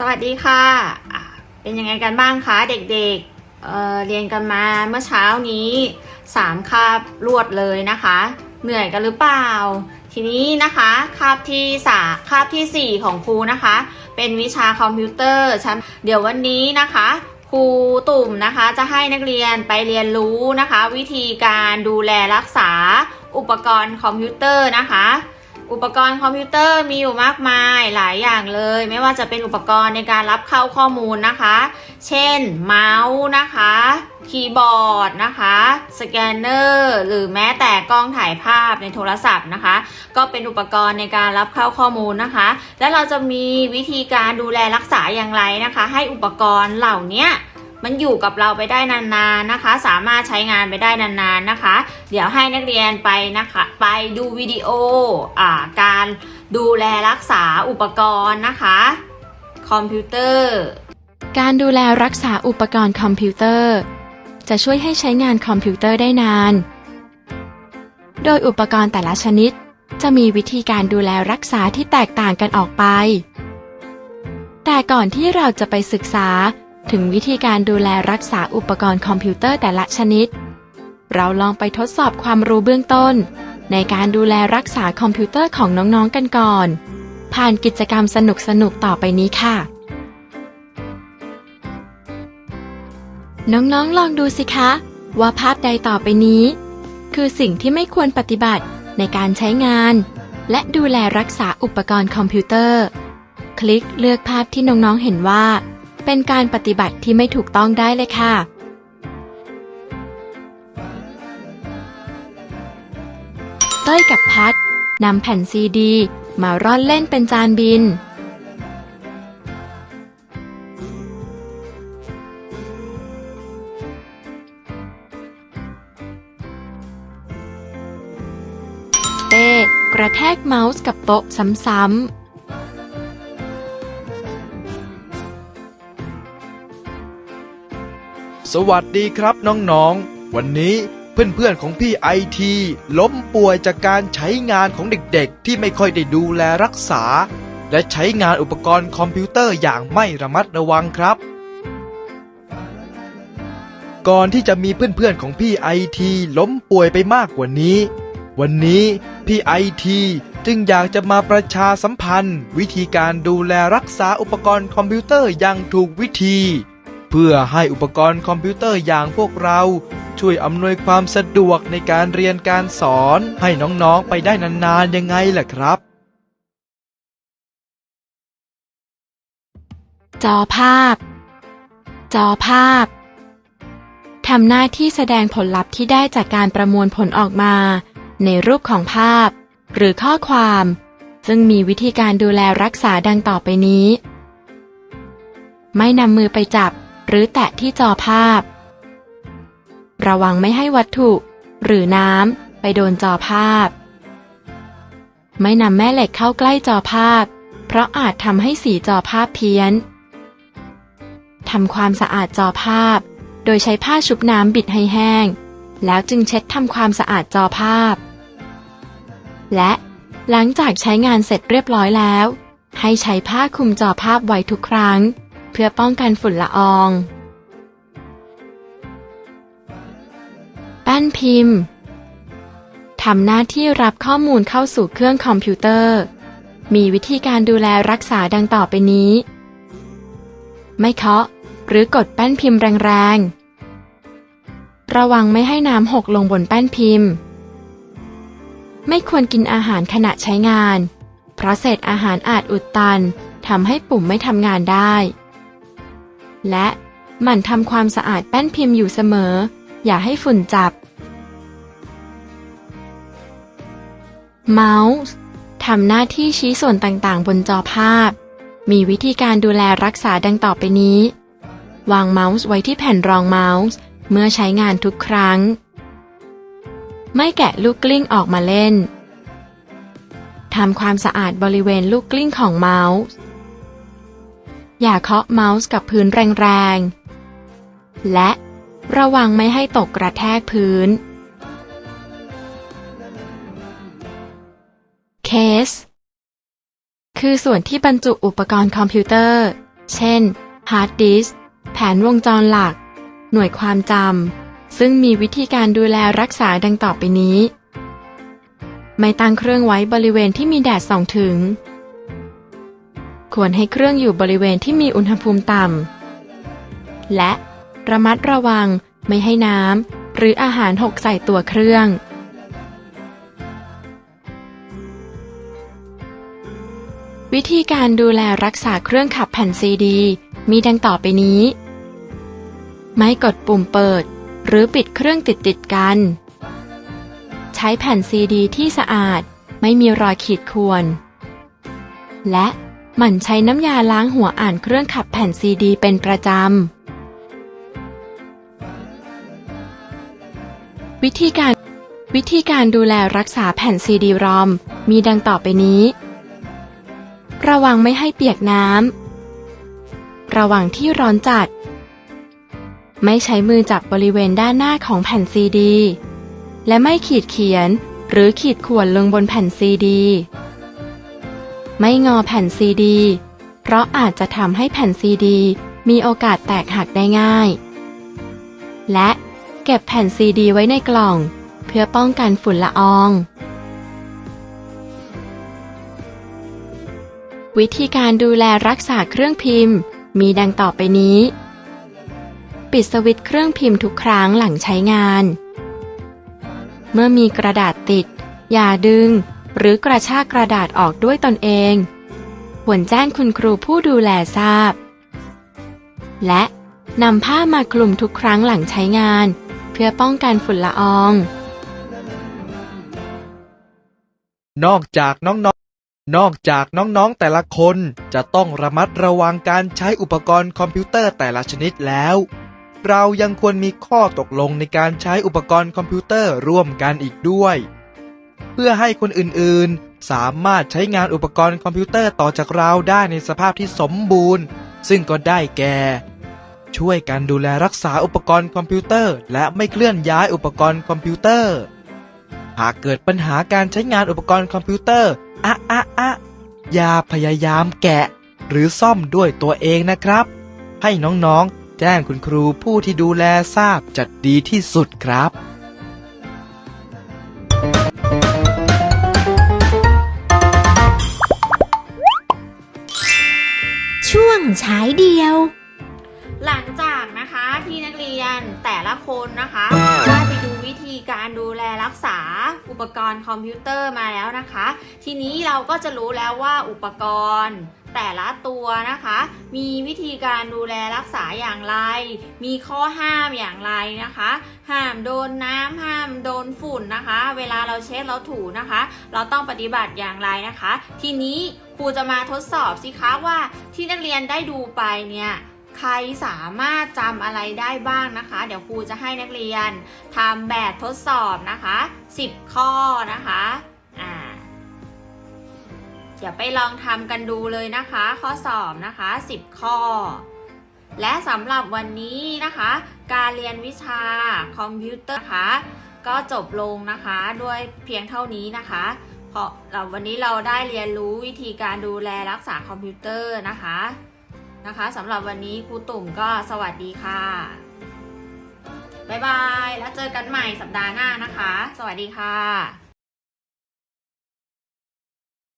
สวัสดีค่ะ เป็นยังไงกันบ้างคะเด็กๆเเรียนกันมาเมื่อเช้านี้สามคาบรวดเลยนะคะ เหนื่อยกันหรือเปล่า ทีนี้นะคะคาบที่สาคาบที่สี่ของครูนะคะ เป็นวิชาคอมพิวเตอร์ชั้นเดี๋ยววันนี้นะคะครูตุ่มนะคะจะให้นักเรียนไปเรียนรู้นะคะ วิธีการดูแลรักษาอุปกรณ์คอมพิวเตอร์นะคะ อุปกรณ์คอมพิวเตอร์มีอยู่มากมายหลายอย่างเลย ไม่ว่าจะเป็นอุปกรณ์ในการรับเข้าข้อมูลนะคะ เช่น เมาส์นะคะ คีย์บอร์ดนะคะ สแกนเนอร์หรือแม้แต่กล้องถ่ายภาพในโทรศัพท์นะคะ ก็เป็นอุปกรณ์ในการรับเข้าข้อมูลนะคะ แล้วเราจะมีวิธีการดูแลรักษาอย่างไรนะคะ ให้อุปกรณ์เหล่านี้ มันอยู่กับเราไปได้นานๆนะคะ สามารถใช้งานไปได้นานๆนะคะ เดี๋ยวให้นักเรียนไปนะคะ ไปดูวิดีโออการดูแลรักษาอุปกรณ์นะคะ คอมพิวเตอร์ การดูแลรักษาอุปกรณ์คอมพิวเตอร์ จะช่วยให้ใช้งานคอมพิวเตอร์ได้นาน โดยอุปกรณ์แต่ละชนิด จะมีวิธีการดูแลรักษาที่แตกต่างกันออกไป แต่ก่อนที่เราจะไปศึกษา ถึงวิธีการดูแลรักษาอุปกรณ์คอมพิวเตอร์แต่ละชนิด เราลองไปทดสอบความรู้เบื้องต้น ในการดูแลรักษาคอมพิวเตอร์ของน้องๆกันก่อน ผ่านกิจกรรมสนุกๆต่อไปนี้ค่ะ น้องๆลองดูสิคะ ว่าภาพใดต่อไปนี้ คือสิ่งที่ไม่ควรปฏิบัติในการใช้งาน และดูแลรักษาอุปกรณ์คอมพิวเตอร์ คลิกเลือกภาพที่น้องๆเห็นว่า เป็นการปฏิบัติที่ไม่ถูกต้องได้เลยค่ะ เต้ยกับพัดนำแผ่นซีดี มาร่อนเล่นเป็นจานบิน เต้กระแทกเมาส์กับโต๊ะซ้ำๆ สวัสดีครับน้องๆ วันนี้เพื่อนๆของพี่ไอทีล้มป่วยจากการใช้งานของเด็กๆ ที่ไม่ค่อยได้ดูแลรักษา และใช้งานอุปกรณ์คอมพิวเตอร์อย่างไม่ระมัดระวังครับ ก่อนที่จะมีเพื่อนๆของพี่ไอทีล้มป่วยไปมากกว่านี้ วันนี้พี่ไอทีจึงอยากจะมาประชาสัมพันธ์ วิธีการดูแลรักษาอุปกรณ์คอมพิวเตอร์อย่างถูกวิธี พื่อให้อุปกรณ์คอมพิวเตอร์อย่างพวกเรา ช่วยอำนวยความสะดวกในการเรียนการสอนให้น้องๆไปได้นานๆยังไงล่ะครับ จอภาพ จอภาพทำหน้าที่แสดงผลลัพธ์ที่ได้จากการประมวลผลออกมา ในรูปของภาพ หรือข้อความ ซึ่งมีวิธีการดูแลรักษาดังต่อไปนี้ ไม่นำมือไปจับ รือแตะที่จอภาพ ระวังไม่ให้วัตถุ หรือน้ำไปโดนจอภาพ ไม่นำแม่เหล็กเข้าใกล้จอภาพ เพราะอาจทำให้สีจอภาพเพี้ยนทำความสะอาดจอภาพ โดยใช้ผ้าชุบน้ำบิดให้แห้ง แล้วจึงเช็ดทำความสะอาดจอภาพ และหลังจากใช้งานเสร็จเรียบร้อยแล้ว ให้ใช้ผ้าคลุมจอภาพไว้ทุกครั้ง เพื่อป้องกันฝุ่นละออง แป้นพิมพ์ทำหน้าที่รับข้อมูลเข้าสู่เครื่องคอมพิวเตอร์ มีวิธีการดูแลรักษาดังต่อไปนี้ ไม่เคาะหรือกดแป้นพิมพ์แรงๆ ระวังไม่ให้น้ำหกลงบนแป้นพิมพ์ ไม่ควรกินอาหารขณะใช้งาน เพราะเศษอาหารอาจอุดตันทำให้ปุ่มไม่ทำงานได้ และหมั่นทำความสะอาดแป้นพิมพ์อยู่เสมอ อย่าให้ฝุ่นจับ เมาส์ทำหน้าที่ชี้ส่วนต่างๆ บนจอภาพ มีวิธีการดูแลรักษาดังต่อไปนี้ วางเมาส์ไว้ที่แผ่นรองเมาส์ เมื่อใช้งานทุกครั้ง ไม่แกะลูกกลิ้งออกมาเล่นทำความสะอาดบริเวณลูกกลิ้งของเมาส์ อย่าเคาะเมาส์กับพื้นแรงๆ และระวังไม่ให้ตกกระแทกพื้น เคส คือส่วนที่บรรจุอุปกรณ์คอมพิวเตอร์ เช่น ฮาร์ดดิสก์แผนวงจรหลัก หน่วยความจำ ซึ่งมีวิธีการดูแลรักษาดังต่อไปนี้ ไม่ตั้งเครื่องไว้บริเวณที่มีแดดส่องถึง ควรให้เครื่องอยู่บริเวณที่มีอุณหภูมิต่ำ และระมัดระวังไม่ให้น้ำหรืออาหารหกใส่ตัวเครื่อง วิธีการดูแลรักษาเครื่องขับแผ่นซีดี มีดังต่อไปนี้ ไม่กดปุ่มเปิด หรือปิดเครื่องติดติดกัน ใช้แผ่นซีดีที่สะอาดไม่มีรอยขีดข่วน และ หมั่นใช้น้ำยาล้างหัวอ่านเครื่องขับแผ่นซีดีเป็นประจำ วิธีการ วิธีการดูแลรักษาแผ่นซีดีรอม มีดังต่อไปนี้ ระวังไม่ให้เปียกน้ำ ระวังที่ร้อนจัด ไม่ใช้มือจับบริเวณด้านหน้าของแผ่นซีดี และไม่ขีดเขียน หรือขีดข่วนลงบนแผ่นซีดี ไม่งอแผ่นซีดี เพราะอาจจะทำให้แผ่นซีดี มีโอกาสแตกหักได้ง่าย และเก็บแผ่นซีดีไว้ในกล่อง เพื่อป้องกันฝุ่นละออง วิธีการดูแลรักษาเครื่องพิมพ์ มีดังต่อไปนี้ ปิดสวิตช์เครื่องพิมพ์ทุกครั้งหลังใช้งาน เมื่อมีกระดาษติด อย่าดึง รือกระชากกระดาษออกด้วยตนเอง ควรแจ้งคุณครูผู้ดูแลทราบ และนำผ้ามาคลุมทุกครั้งหลังใช้งาน เพื่อป้องกันฝุ่นละออง นอกจากน้องๆ นอกจากน้องๆแต่ละคนจะต้องระมัดระวังการใช้อุปกรณ์คอมพิวเตอร์แต่ละชนิดแล้ว เรายังควรมีข้อตกลงในการใช้อุปกรณ์คอมพิวเตอร์ร่วมกันอีกด้วย เพื่อให้คนอื่นๆ สามารถใช้งานอุปกรณ์คอมพิวเตอร์ต่อจากเราได้ในสภาพที่สมบูรณ์ ซึ่งก็ได้แก่ ช่วยกันดูแลรักษาอุปกรณ์คอมพิวเตอร์ และไม่เคลื่อนย้ายอุปกรณ์คอมพิวเตอร์ หากเกิดปัญหาการใช้งานอุปกรณ์คอมพิวเตอร์อะอะอะอย่าพยายามแกะ หรือซ่อมด้วยตัวเองนะครับ ให้น้องๆ แจ้งคุณครูผู้ที่ดูแลทราบจัดดีที่สุดครับ ฉายเดียว หลังจากนะคะที่นักเรียนแต่ละคนนะคะได้ไปดูวิธีการดูแลรักษาอุปกรณ์คอมพิวเตอร์มาแล้วนะคะ ทีนี้เราก็จะรู้แล้วว่าอุปกรณ์แต่ละตัวนะคะ มีวิธีการดูแลรักษาอย่างไร มีข้อห้ามอย่างไรนะคะ ห้ามโดนน้ำห้าม นฝุ่นนะคะ เวลาเราเช็ดเราถูนะคะ เราต้องปฏิบัติอย่างไรนะคะ ทีนี้ครูจะมาทดสอบสิคะว่าที่นักเรียนได้ดูไปเนี่ยใครสามารถจำอะไรได้บ้างนะคะ เดี๋ยวครูจะให้นักเรียนทำแบบทดสอบนะคะ 10 ข้อนะคะอ่าเดี๋ยวไปลองทำกันดูเลยนะคะ ข้อสอบนะคะ 10 ข้อ และสำหรับวันนี้นะคะ การเรียนวิชาคอมพิวเตอร์นะคะ ก็จบลงนะคะด้วยเพียงเท่านี้นะคะ เพราะเราวันนี้เราได้เรียนรู้วิธีการดูแลรักษาคอมพิวเตอร์นะคะนะคะสำหรับวันนี้ครูตุ่มก็สวัสดีค่ะบ๊ายบาย แล้วเจอกันใหม่สัปดาห์หน้านะคะ สวัสดีค่ะ